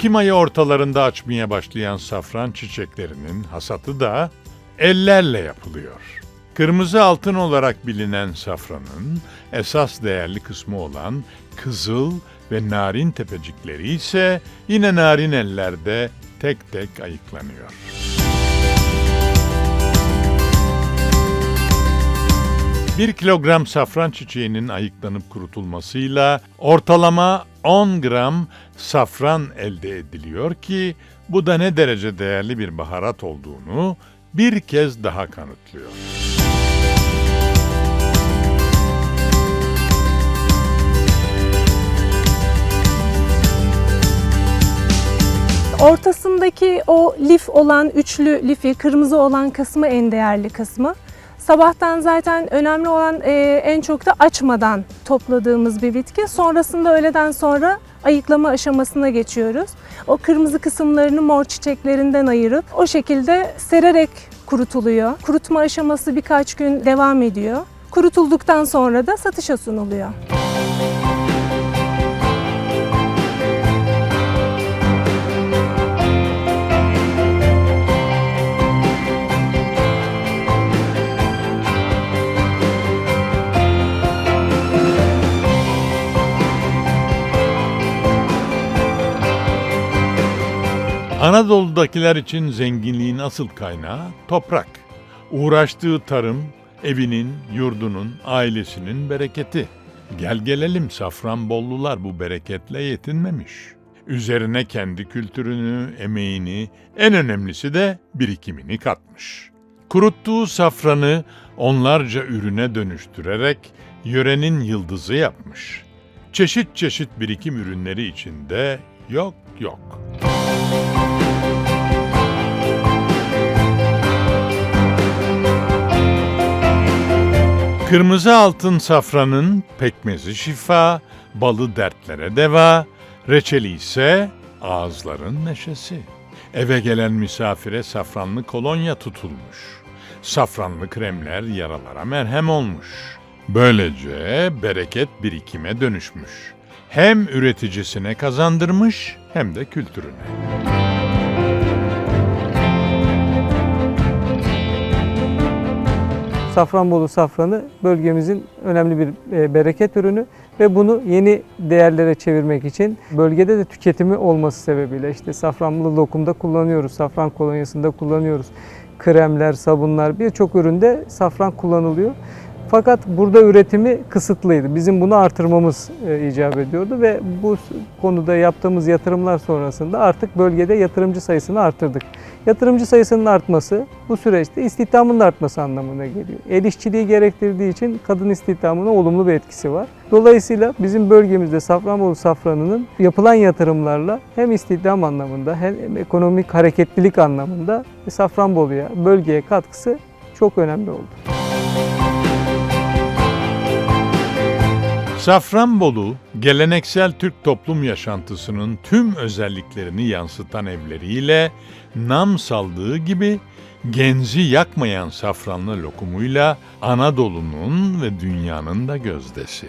Ekim ayı ortalarında açmaya başlayan safran çiçeklerinin hasatı da ellerle yapılıyor. Kırmızı altın olarak bilinen safranın esas değerli kısmı olan kızıl ve narin tepecikleri ise yine narin ellerde tek tek ayıklanıyor. Bir kilogram safran çiçeğinin ayıklanıp kurutulmasıyla ortalama 10 gram safran elde ediliyor ki bu da ne derece değerli bir baharat olduğunu bir kez daha kanıtlıyor. Ortasındaki o lif olan üçlü lifi, kırmızı olan kısmı en değerli kısmı. Sabahtan zaten önemli olan e, en çok da açmadan topladığımız bir bitki. Sonrasında öğleden sonra ayıklama aşamasına geçiyoruz. O kırmızı kısımlarını mor çiçeklerinden ayırıp o şekilde sererek kurutuluyor. Kurutma aşaması birkaç gün devam ediyor. Kurutulduktan sonra da satışa sunuluyor. Anadolu'dakiler için zenginliğin asıl kaynağı toprak. Uğraştığı tarım, evinin, yurdunun, ailesinin bereketi. Gel gelelim Safranbollular bu bereketle yetinmemiş. Üzerine kendi kültürünü, emeğini, en önemlisi de birikimini katmış. Kuruttuğu safranı onlarca ürüne dönüştürerek yörenin yıldızı yapmış. Çeşit çeşit birikim ürünleri içinde yok yok. Kırmızı altın safranın pekmezi şifa, balı dertlere deva, reçeli ise ağızların neşesi. Eve gelen misafire safranlı kolonya tutulmuş. Safranlı kremler yaralara merhem olmuş. Böylece bereket birikime dönüşmüş. Hem üreticisine kazandırmış hem de kültürüne. Safranbolu safranı bölgemizin önemli bir e, bereket ürünü ve bunu yeni değerlere çevirmek için bölgede de tüketimi olması sebebiyle işte safranlı lokumda kullanıyoruz, safran kolonyasında kullanıyoruz. Kremler, sabunlar birçok üründe safran kullanılıyor. Fakat burada üretimi kısıtlıydı. Bizim bunu artırmamız e, icap ediyordu ve bu konuda yaptığımız yatırımlar sonrasında artık bölgede yatırımcı sayısını arttırdık. Yatırımcı sayısının artması bu süreçte istihdamın da artması anlamına geliyor. El işçiliği gerektirdiği için kadın istihdamına olumlu bir etkisi var. Dolayısıyla bizim bölgemizde Safranbolu safranının yapılan yatırımlarla hem istihdam anlamında hem ekonomik hareketlilik anlamında Safranbolu'ya, bölgeye katkısı çok önemli oldu. Safranbolu, geleneksel Türk toplum yaşantısının tüm özelliklerini yansıtan evleriyle nam saldığı gibi genzi yakmayan safranlı lokumuyla Anadolu'nun ve dünyanın da gözdesi.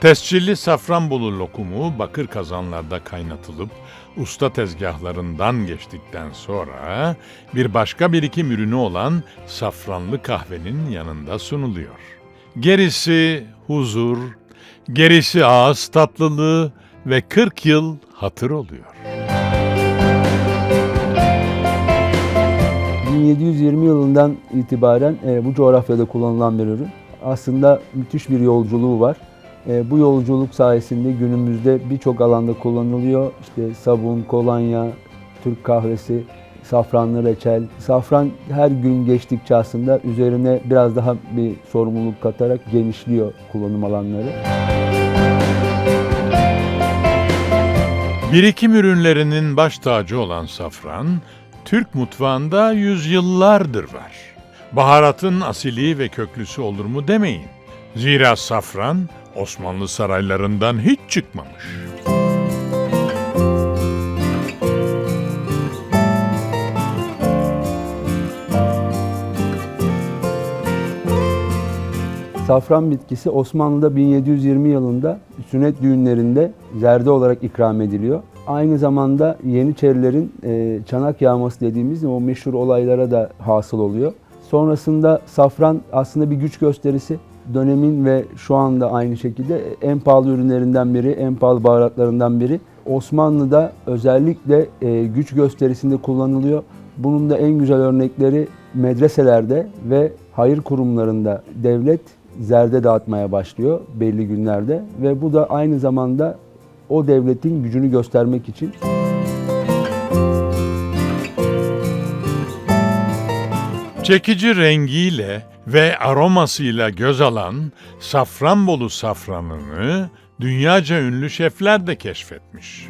Tescilli Safranbolu lokumu bakır kazanlarda kaynatılıp usta tezgahlarından geçtikten sonra bir başka birikim ürünü olan safranlı kahvenin yanında sunuluyor. Gerisi huzur, Gerisi ağız tatlılığı ve 40 yıl hatır oluyor. 1720 yılından itibaren e, bu coğrafyada kullanılan bir ürün. Aslında müthiş bir yolculuğu var. E, bu yolculuk sayesinde günümüzde birçok alanda kullanılıyor. İşte sabun, kolonya, Türk kahvesi, safranlı reçel. Safran her gün geçtikçe aslında üzerine biraz daha bir sorumluluk katarak genişliyor kullanım alanları. Birikim ürünlerinin baş tacı olan safran, Türk mutfağında yüzyıllardır var. Baharatın asili ve köklüsü olur mu demeyin. Zira safran Osmanlı saraylarından hiç çıkmamış. Safran bitkisi Osmanlı'da 1720 yılında sünnet düğünlerinde zerde olarak ikram ediliyor. Aynı zamanda Yeniçerilerin e, çanak yağması dediğimiz o meşhur olaylara da hasıl oluyor. Sonrasında safran aslında bir güç gösterisi. Dönemin ve şu anda aynı şekilde en pahalı ürünlerinden biri, en pahalı baharatlarından biri. Osmanlı'da özellikle e, güç gösterisinde kullanılıyor. Bunun da en güzel örnekleri medreselerde ve hayır kurumlarında devlet zerde dağıtmaya başlıyor belli günlerde ve bu da aynı zamanda o devletin gücünü göstermek için Çekici rengiyle ve aromasıyla göz alan Safranbolu safranını dünyaca ünlü şefler de keşfetmiş.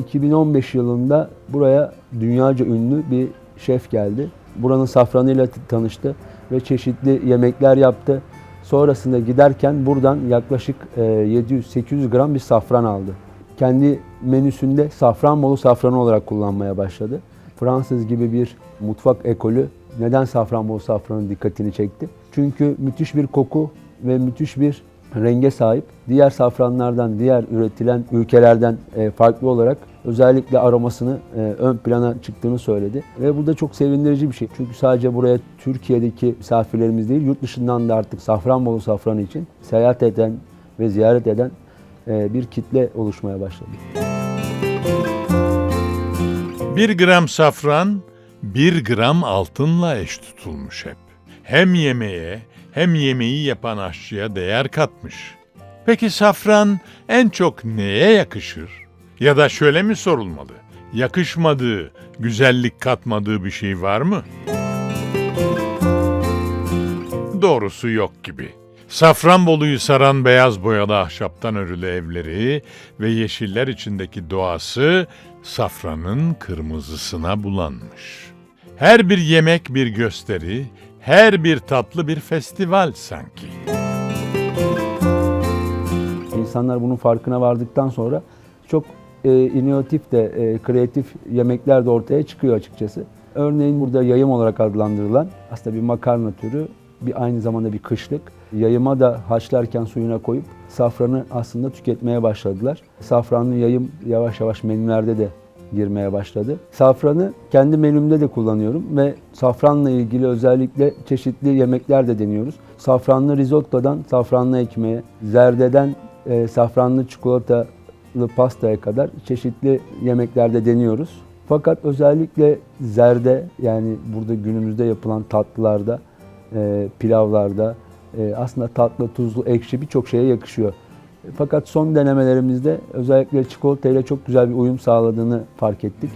2015 yılında buraya dünyaca ünlü bir şef geldi. Buranın safranıyla tanıştı ve çeşitli yemekler yaptı. Sonrasında giderken buradan yaklaşık e, 700-800 gram bir safran aldı. Kendi menüsünde Safranbolu safranı olarak kullanmaya başladı. Fransız gibi bir mutfak ekolü neden Safranbolu safranı dikkatini çekti? Çünkü müthiş bir koku ve müthiş bir renge sahip. Diğer safranlardan, diğer üretilen ülkelerden e, farklı olarak özellikle aromasını e, ön plana çıktığını söyledi. Ve bu da çok sevindirici bir şey. Çünkü sadece buraya Türkiye'deki misafirlerimiz değil, yurt dışından da artık Safranbolu safranı için seyahat eden ve ziyaret eden e, bir kitle oluşmaya başladı. Bir gram safran, bir gram altınla eş tutulmuş hep. Hem yemeğe hem yemeği yapan aşçıya değer katmış. Peki safran en çok neye yakışır? Ya da şöyle mi sorulmalı? Yakışmadığı, güzellik katmadığı bir şey var mı? Doğrusu yok gibi. Safranbolu'yu saran beyaz boyalı ahşaptan örülü evleri ve yeşiller içindeki doğası safranın kırmızısına bulanmış. Her bir yemek bir gösteri, her bir tatlı bir festival sanki. İnsanlar bunun farkına vardıktan sonra çok e, inovatif de, e, kreatif yemekler de ortaya çıkıyor açıkçası. Örneğin burada yayım olarak adlandırılan aslında bir makarna türü, bir aynı zamanda bir kışlık. Yayıma da haşlarken suyuna koyup safranı aslında tüketmeye başladılar. Safranlı yayım yavaş yavaş menülerde de girmeye başladı. Safranı kendi menümde de kullanıyorum ve safranla ilgili özellikle çeşitli yemekler de deniyoruz. Safranlı risottodan safranlı ekmeğe, zerdeden e, safranlı çikolatalı pastaya kadar çeşitli yemeklerde deniyoruz. Fakat özellikle zerde yani burada günümüzde yapılan tatlılarda, e, pilavlarda e, aslında tatlı, tuzlu, ekşi birçok şeye yakışıyor. Fakat son denemelerimizde özellikle çikolata ile çok güzel bir uyum sağladığını fark ettik.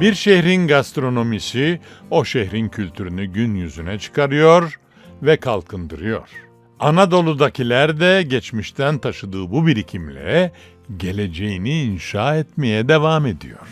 Bir şehrin gastronomisi o şehrin kültürünü gün yüzüne çıkarıyor ve kalkındırıyor. Anadolu'dakiler de geçmişten taşıdığı bu birikimle geleceğini inşa etmeye devam ediyor.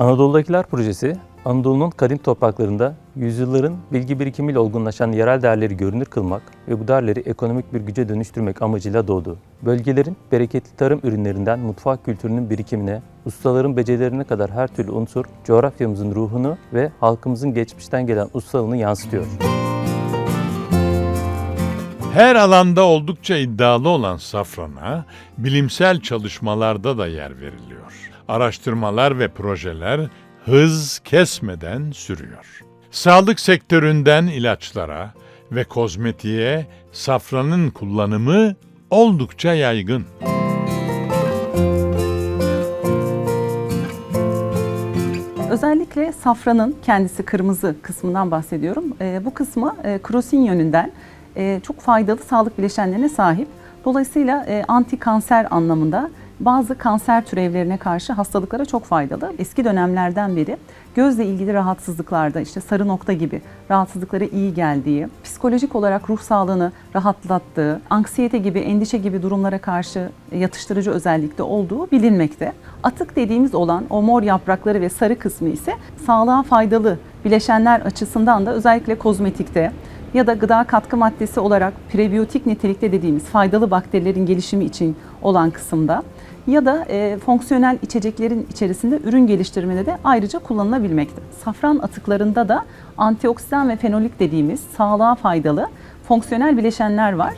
Anadolu'dakiler projesi, Anadolu'nun kadim topraklarında yüzyılların bilgi birikimiyle olgunlaşan yerel değerleri görünür kılmak ve bu değerleri ekonomik bir güce dönüştürmek amacıyla doğdu. Bölgelerin bereketli tarım ürünlerinden mutfak kültürünün birikimine, ustaların becerilerine kadar her türlü unsur coğrafyamızın ruhunu ve halkımızın geçmişten gelen ustalığını yansıtıyor. Her alanda oldukça iddialı olan safrana bilimsel çalışmalarda da yer veriliyor. Araştırmalar ve projeler hız kesmeden sürüyor. Sağlık sektöründen ilaçlara ve kozmetiğe safranın kullanımı oldukça yaygın. Özellikle safranın kendisi kırmızı kısmından bahsediyorum. Ee, bu kısmı e, krosin yönünden e, çok faydalı sağlık bileşenlerine sahip. Dolayısıyla e, anti kanser anlamında bazı kanser türevlerine karşı hastalıklara çok faydalı. Eski dönemlerden beri gözle ilgili rahatsızlıklarda işte sarı nokta gibi rahatsızlıklara iyi geldiği, psikolojik olarak ruh sağlığını rahatlattığı, anksiyete gibi, endişe gibi durumlara karşı yatıştırıcı özellikte olduğu bilinmekte. Atık dediğimiz olan o mor yaprakları ve sarı kısmı ise sağlığa faydalı bileşenler açısından da özellikle kozmetikte ya da gıda katkı maddesi olarak prebiyotik nitelikte dediğimiz faydalı bakterilerin gelişimi için olan kısımda ya da e, fonksiyonel içeceklerin içerisinde ürün geliştirmede de ayrıca kullanılabilmekte. Safran atıklarında da antioksidan ve fenolik dediğimiz sağlığa faydalı fonksiyonel bileşenler var.